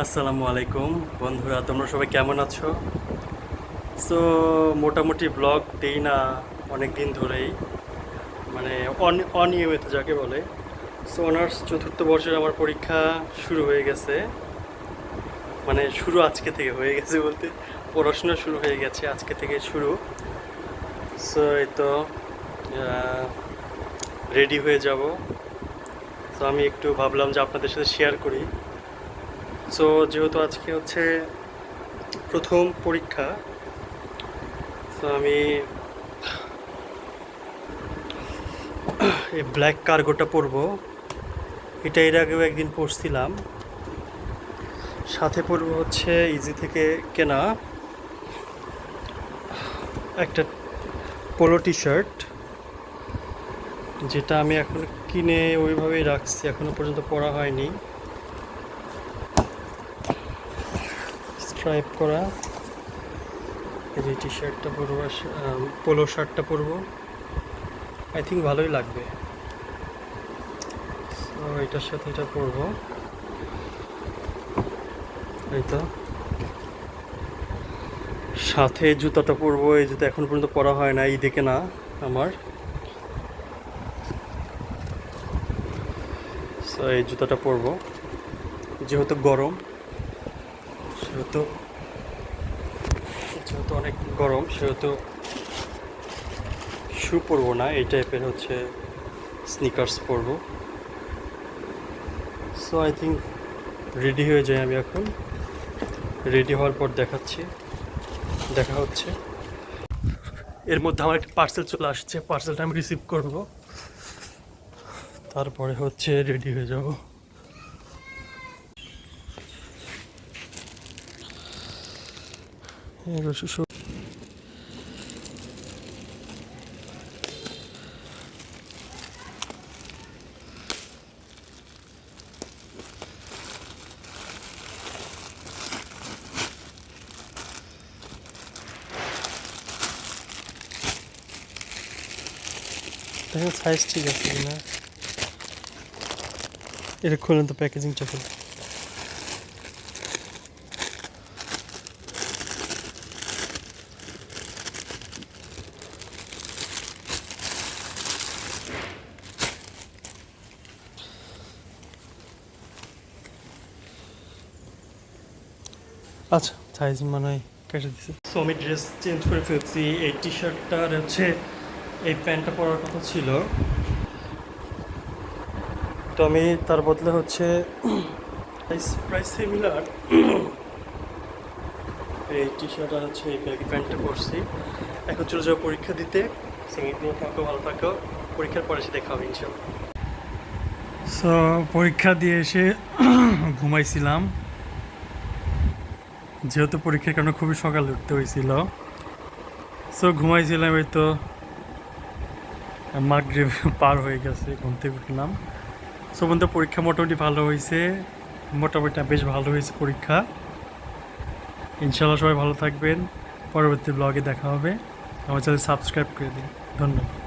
আসসালামু আলাইকুম। বন্ধুরা, তোমরা সবাই কেমন আছো? সো মোটামুটি ব্লগ দেই না অনেক দিন ধরেই। মানে অন- অনিয়মিত যাকে বলে। সো অনার্স চতুর্থ বর্ষের আমার পরীক্ষা শুরু হয়ে গেছে। মানে শুরু আজকে থেকে হয়ে গেছে বলতে, পড়াশোনা শুরু হয়ে গেছে আজকে থেকে শুরু। সো এই তো রেডি হয়ে যাব। তো আমি একটু ভাবলাম যে আপনাদের সাথে শেয়ার করি। সো যেহেতু আজকে হচ্ছে প্রথম পরীক্ষা, তো আমি এই ব্ল্যাক কার্গোটা পরবো। এটা এর আগেও একদিন পরছিলাম। সাথে পরবো হচ্ছে ইজি থেকে কেনা একটা পোলো টি শার্ট যেটা আমি এখন কিনে ওইভাবেই রাখছি। এখনও পর্যন্ত পরা হয়নি। স্ট্রাইপ করা। এই যে টি শার্টটা পরবো পোলো শার্টটা পরবো। আই থিঙ্ক ভালোই লাগবে। এটার সাথে এটা পরবো। এই তো। সাথে জুতাটা পরবো। এই জুতো এখন পর্যন্ত পরা হয় না এই দিকে না আমার এই জুতাটা পরবো। যেহেতু গরম। সেহেতু যেহেতু অনেক গরম, সেহেতু শু পরবো না, এই টাইপের হচ্ছে স্নিকার্স পরবো। সো আই থিঙ্ক রেডি হয়ে যাই আমি এখন। রেডি হওয়ার পর দেখাচ্ছি, দেখা হচ্ছে। এর মধ্যে আমার একটা পার্সেল চলে আসছে পার্সেলটা আমি রিসিভ করব। তারপরে হচ্ছে রেডি হয়ে যাব। এই রসু সব- দেখেন সাইজ ঠিক আছে কিনা এটা খুলেন তো প্যাকেজিংটা খুলে আচ্ছা। সাইজ মানে হয় কেটে দিছে। সো আমি ড্রেস চেঞ্জ করে ফেলছি। এই টি শার্টটার হচ্ছে এই প্যান্টটা পরার কথা ছিল। তো আমি তার বদলে হচ্ছে প্রাইস সিমিলার এই টি শার্ট আর হচ্ছে এই ব্যাগি প্যান্টটা পরছি। এখন চলে যাব পরীক্ষা দিতে। সিঙ্গিগুলো থাকো ভালো থাকো। পরীক্ষার পরে এসে দেখা হবে ইনশাল্লাহ সো পরীক্ষা দিয়ে এসে ঘুমাইছিলাম। যেহেতু পরীক্ষার কারণে খুবই সকালে উঠতে হয়েছিল। সো ঘুমাইছিলাম এই তো। মাগরিব পার হয়ে গেছে, ঘুম থেকে উঠলাম। সো বন্ধু, পরীক্ষা মোটামুটি ভালো হয়েছে। মোটামুটি বেশ ভালো হয়েছে পরীক্ষা। ইনশাল্লাহ সবাই ভালো থাকবেন। পরবর্তী ব্লগে দেখা হবে। আমার চ্যানেল সাবস্ক্রাইব করে দিন। ধন্যবাদ।